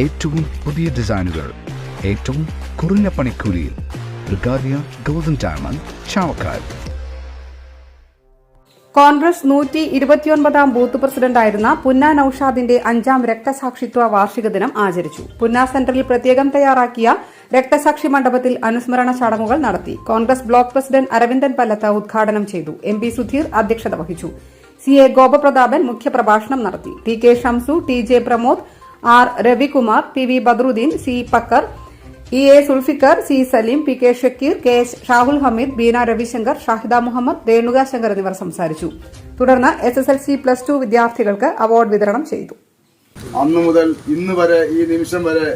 ഏറ്റവും പുതിയ ഡിസൈനുകൾ ഏറ്റവും കുറഞ്ഞ പണിക്കൂലിയിൽ. ബ്രിഗാദിയ ഗോൾഡൻ ഡയമണ്ട് ചാവക്കാട്. കോൺഗ്രസ് നൂറ്റി ഇരുപത്തിയൊൻപതാം ബൂത്ത് പ്രസിഡന്റായിരുന്ന പുന്ന നൌഷാദിന്റെ അഞ്ചാം രക്തസാക്ഷിത്വ വാർഷിക ദിനം ആചരിച്ചു. പുന്ന സെന്ററിൽ പ്രത്യേകം തയ്യാറാക്കിയ രക്തസാക്ഷി മണ്ഡപത്തിൽ അനുസ്മരണ ചടങ്ങുകൾ നടത്തി. കോൺഗ്രസ് ബ്ലോക്ക് പ്രസിഡന്റ് അരവിന്ദൻ പല്ലത്ത ഉദ്ഘാടനം ചെയ്തു. എം പി സുധീർ അധ്യക്ഷത വഹിച്ചു. സി എ ഗോപപ്രതാപൻ മുഖ്യപ്രഭാഷണം നടത്തി. T K Shamsu T J Pramod R Ravikumar P V Badruddin C Pakkar E A Sulfikar C Saleem P K Shakeer K S Shahul Hameed Beena Ravishankar Shahida Muhammad Renuka Shankar എന്നിവർ സംസാരിച്ചു. തുടർന്ന് S S L C plus two വിദ്യാർത്ഥികൾക്ക് award വിതരണം ചെയ്തു. അന്നു മുതൽ ഇന്ന് വരെ ഈ നിമിഷം വരെ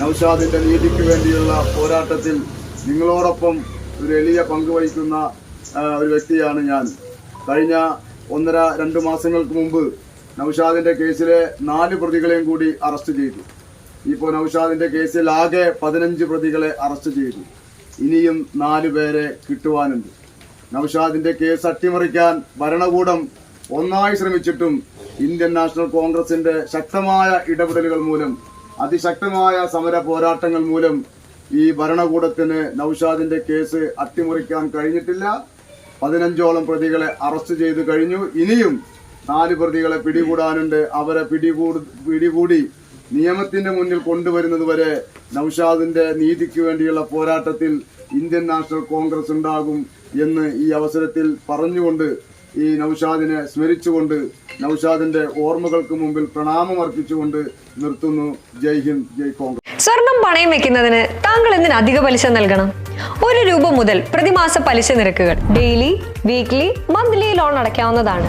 നൌഷാദിന്റെ നീതിക്ക് വേണ്ടിയുള്ള പോരാട്ടത്തിൽ നിങ്ങളോടൊപ്പം ഒരു എളിയ പങ്കുവഹിക്കുന്ന വഹിക്കുന്ന ഒരു വ്യക്തിയാണ് ഞാൻ. കഴിഞ്ഞ ഒന്നര രണ്ട് മാസങ്ങൾക്ക് മുമ്പ് നൌഷാദിന്റെ കേസിലെ നാല് പ്രതികളെയും കൂടി അറസ്റ്റ് ചെയ്തു. ഇപ്പോൾ നൌഷാദിന്റെ കേസിൽ ആകെ പതിനഞ്ച് പ്രതികളെ അറസ്റ്റ് ചെയ്തു. ഇനിയും നാല് പേരെ കിട്ടുവാനുണ്ട്. നൌഷാദിന്റെ കേസ് അട്ടിമറിക്കാൻ ഭരണകൂടം ഒന്നായി ശ്രമിച്ചിട്ടും ഇന്ത്യൻ നാഷണൽ കോൺഗ്രസിന്റെ ശക്തമായ ഇടപെടലുകൾ മൂലം അതിശക്തമായ സമര പോരാട്ടങ്ങൾ മൂലം ഈ ഭരണകൂടത്തിന് നൌഷാദിന്റെ കേസ് അട്ടിമറിക്കാൻ കഴിഞ്ഞിട്ടില്ല. പതിനഞ്ചോളം പ്രതികളെ അറസ്റ്റ് ചെയ്തു കഴിഞ്ഞു. ഇനിയും നാല് പ്രതികളെ പിടികൂടാനുണ്ട്. അവരെ പിടികൂട് പിടികൂടി നിയമത്തിന്റെ മുന്നിൽ കൊണ്ടുവരുന്നത് വരെ നൌഷാദിന്റെ നീതിക്ക് വേണ്ടിയുള്ള പോരാട്ടത്തിൽ ഇന്ത്യൻ നാഷണൽ കോൺഗ്രസ് ഉണ്ടാകും എന്ന് ഈ അവസരത്തിൽ പറഞ്ഞുകൊണ്ട് ഈ നൌഷാദിനെ സ്മരിച്ചുകൊണ്ട് നൌഷാദിന്റെ ഓർമ്മകൾക്ക് മുമ്പിൽ പ്രണാമം അർപ്പിച്ചുകൊണ്ട് നിർത്തുന്നു. ജയ് ഹിന്ദ് ജയ് കോൺഗ്രസ്. സ്വർണം പണയം വെക്കുന്നതിന് താങ്കൾ എന്തിന് അധിക പലിശ നൽകണം? ഒരു രൂപ മുതൽ പ്രതിമാസ പലിശ നിരക്കുകൾ ഡെയിലി വീക്ക്ലി മന്ത്ലി ലോൺ അടയ്ക്കാവുന്നതാണ്.